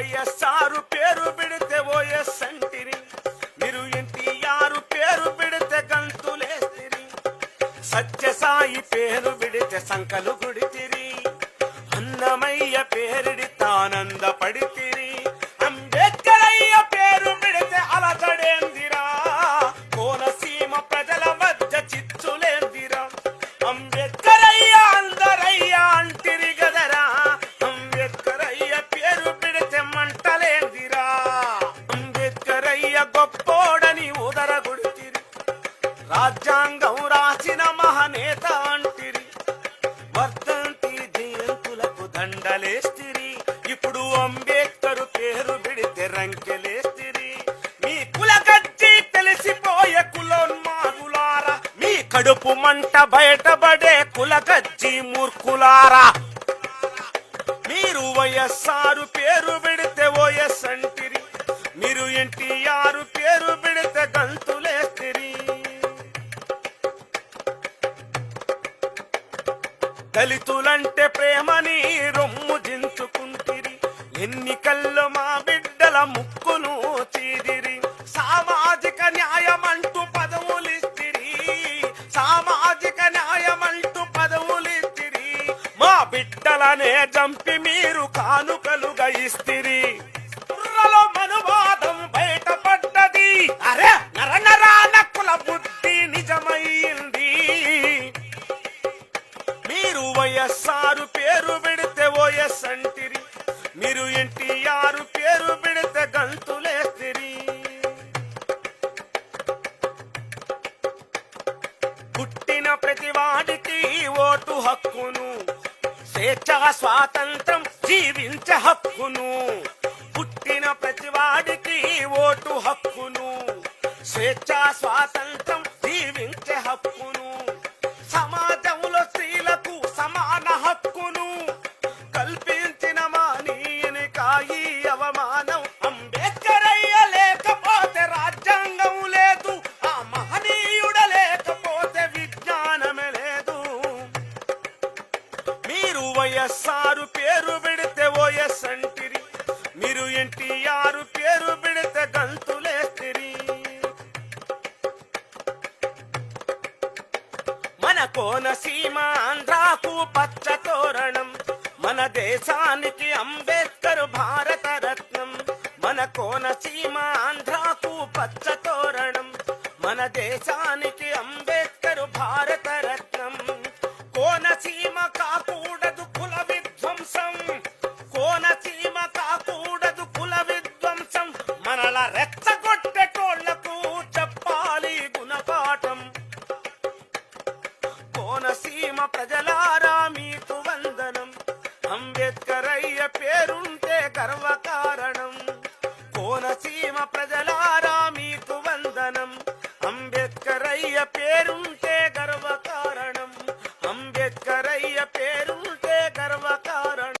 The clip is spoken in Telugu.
వైఎస్ఆర్ పేరు పెడితే ఓఎస్ అంటిరి మీరు ఎన్టీఆర్ పేరు పెడితే గంతులేస్తిరి సత్యసాయి పేరు పెడితే సంకలు గుడితిరి. గొప్పోడని ఉదర గుడితిరి రాజ్యాంగం రాసిన మహనేత అంటిరి. వర్ధంతి జయంతులకు దండలేస్తిరి. ఇప్పుడు అంబేద్కర్ పేరు పెడితే రంకెలేస్తిరి. మీ కులగజ్జి తెలిసిపోయే కులోన్మాగులారా మీ కడుపు మంట బయటపడే కులగజ్జి మూర్ఖులారా. మీరు వయస్సారు పేరు పెడితే ఓఎస్ అంటిరి. మీరు ఎన్టీఆర్ పేరు పెడితే గంతులేస్తిరి దళితులంటే ప్రేమని రొమ్ము దించుకుంటిరి. ఎన్నికల్లో మా బిడ్డల ముక్కును చీదిరి. సామాజిక న్యాయమంటూ పదవులిస్తిరి సామాజిక న్యాయమంటూ పదవులిస్తిరి మా బిడ్డలనే చంపి మీరు కానుకలుగా ఇస్తిరి. మీరు ఎన్టీఆర్ పేరు పెడితే గంతులేస్తిరి పుట్టిన ప్రతి వాడికి ఓటు హక్కును. స్వేచ్ఛ స్వాతంత్రం జీవించ హక్కును. పుట్టిన ప్రతి వాడికి ఓటు హక్కును. స్వేచ్ఛ స్వాతంత్రం వైఎస్ఆర్ పేరు పెడితే ఓఎస్ అంటిరి. మీరు ఎన్టీఆర్ పేరు పెడితే గంతులేస్తిరి మన కోనసీమ ఆంధ్రాకు పచ్చ తోరణం. మన దేశానికి అంబేద్కర్ భారత రత్నం. మన కోనసీమ ఆంధ్రాకు పచ్చ తోరణం. మన దేశానికి అంబేద్కర్ భారత రత్నం. రెచ్చగొట్టేటోళ్ళకు ప్రజలారా మీకు వందనం. అంబేద్కర్ అయ్య పేరుంటే గర్వకారణం. కోనసీమ ప్రజల